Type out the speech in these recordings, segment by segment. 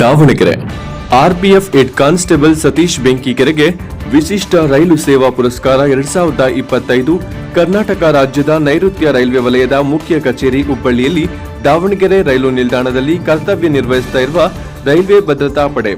Davanagere. RPF head constable Satish ಬೆಂಕಿಕೆರೆಗೆ ವಿಶಿಷ್ಟ ರೈಲು ಸೇವಾ ಪುರಸ್ಕಾರ ಎರಡ್ ಸಾವಿರದ ಇಪ್ಪತ್ತೈದು. ಕರ್ನಾಟಕ ರಾಜ್ಯದ ನೈಋತ್ಯ ರೈಲ್ವೆ ವಲಯದ ಮುಖ್ಯ ಕಚೇರಿ ಹುಬ್ಬಳ್ಳಿಯಲ್ಲಿ ದಾವಣಗೆರೆ ರೈಲು ನಿಲ್ದಾಣದಲ್ಲಿ ಕರ್ತವ್ಯ ನಿರ್ವಹಿಸುತ್ತಿರುವ ರೈಲ್ವೆ ಭದ್ರತಾ ಪಡೆ.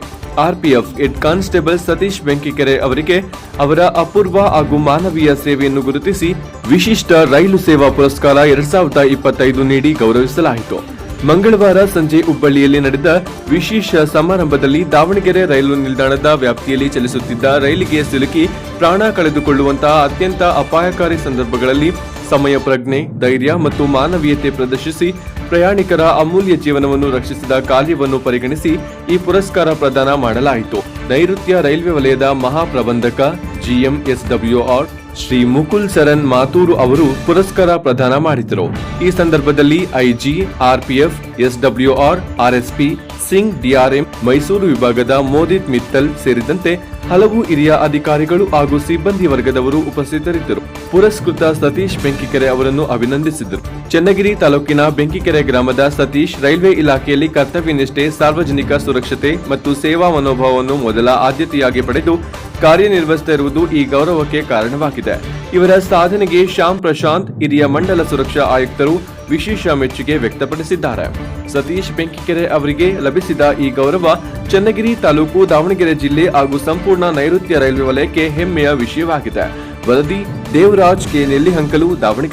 RPF head constable Satish Benkikere ಅವರಿಗೆ ಅವರ ಅಪೂರ್ವ ಹಾಗೂ ಮಾನವೀಯ ಸೇವೆಯನ್ನು ಗುರುತಿಸಿ ವಿಶಿಷ್ಟ ರೈಲು ಸೇವಾ ಪುರಸ್ಕಾರ ಎರಡ್ ಸಾವಿರದ ಇಪ್ಪತ್ತೈದು ನೀಡಿ ಗೌರವಿಸಲಾಯಿತು. ಮಂಗಳವಾರ ಸಂಜೆ ಹುಬ್ಬಳ್ಳಿಯಲ್ಲಿ ನಡೆದ ವಿಶೇಷ ಸಮಾರಂಭದಲ್ಲಿ ದಾವಣಗೆರೆ ರೈಲು ನಿಲ್ದಾಣದ ವ್ಯಾಪ್ತಿಯಲ್ಲಿ ಚಲಿಸುತ್ತಿದ್ದ ರೈಲಿಗೆ ಸಿಲುಕಿ ಪ್ರಾಣ ಕಳೆದುಕೊಳ್ಳುವಂತಹ ಅತ್ಯಂತ ಅಪಾಯಕಾರಿ ಸಂದರ್ಭಗಳಲ್ಲಿ ಸಮಯ ಪ್ರಜ್ಞೆ, ಧೈರ್ಯ ಮತ್ತು ಮಾನವೀಯತೆ ಪ್ರದರ್ಶಿಸಿ ಪ್ರಯಾಣಿಕರ ಅಮೂಲ್ಯ ಜೀವನವನ್ನು ರಕ್ಷಿಸಿದ ಕಾರ್ಯವನ್ನು ಪರಿಗಣಿಸಿ ಈ ಪುರಸ್ಕಾರ ಪ್ರದಾನ ಮಾಡಲಾಯಿತು. ನೈಋತ್ಯ ರೈಲ್ವೆ ವಲಯದ ಮಹಾಪ್ರಬಂಧಕ ಜಿಎಂಎಸ್ಡಬ್ಲ್ಯೂಆರ್ ಶ್ರೀ ಮುಕುಲ್ ಸರನ್ ಮಾತೂರು ಅವರು ಪುರಸ್ಕಾರ ಪ್ರದಾನ ಮಾಡಿದರು. ಈ ಸಂದರ್ಭದಲ್ಲಿ IG, RPF, SWR, RSP, Singh, DRM, Mysuru ವಿಭಾಗದ ಮೋದಿತ್ ಮಿತ್ತಲ್ ಸೇರಿದಂತೆ ಹಲವು ಹಿರಿಯ ಅಧಿಕಾರಿಗಳು ಹಾಗೂ ಸಿಬ್ಬಂದಿ ವರ್ಗದವರು ಉಪಸ್ಥಿತರಿದ್ದರು. ಪುರಸ್ಕೃತ ಸತೀಶ್ ಬೆಂಕಿಕೆರೆ ಅವರನ್ನು ಅಭಿನಂದಿಸಿದರು. ಚನ್ನಗಿರಿ ತಾಲೂಕಿನ ಬೆಂಕಿಕೆರೆ ಗ್ರಾಮದ ಸತೀಶ್ ರೈಲ್ವೆ ಇಲಾಖೆಯಲ್ಲಿ ಕರ್ತವ್ಯ ನಿಷ್ಠೆ ಸಾರ್ವಜನಿಕ ಸುರಕ್ಷತೆ ಮತ್ತು ಸೇವಾ ಮನೋಭಾವವನ್ನು ಮೊದಲ ಆದ್ಯತೆಯಾಗಿ ಪಡೆದು ಕಾರ್ಯನಿರ್ವಹಿಸ್ತಾ ಇರುವುದು ಈ ಗೌರವಕ್ಕೆ ಕಾರಣವಾಗಿದೆ. ಇವರ ಸಾಧನೆಗೆ ಶ್ಯಾಮ್ ಪ್ರಶಾಂತ್, ಹಿರಿಯ ಮಂಡಲ ಸುರಕ್ಷಾ ಆಯುಕ್ತರು ವಿಶೇಷ ಮೆಚ್ಚುಗೆ ವ್ಯಕ್ತಪಡಿಸಿದ್ದಾರೆ. ಸತೀಶ್ ಬೆಂಕಿಕೆರೆ ಅವರಿಗೆ ಲಭಿಸಿದ ಈ ಗೌರವ ಚನ್ನಗಿರಿ ತಾಲೂಕು ದಾವಣಗೆರೆ ಜಿಲ್ಲೆ ಹಾಗೂ ಸಂಪೂರ್ಣ ನೈಋತ್ಯ ರೈಲ್ವೆ ವಲಯಕ್ಕೆ ಹೆಮ್ಮೆಯ ವಿಷಯವಾಗಿದೆ. ವರದಿ ದೇವರಾಜ್ ಕೆ. ನೆಲ್ಲಿಹಂಕಲು, ದಾವಣಗೆರೆ.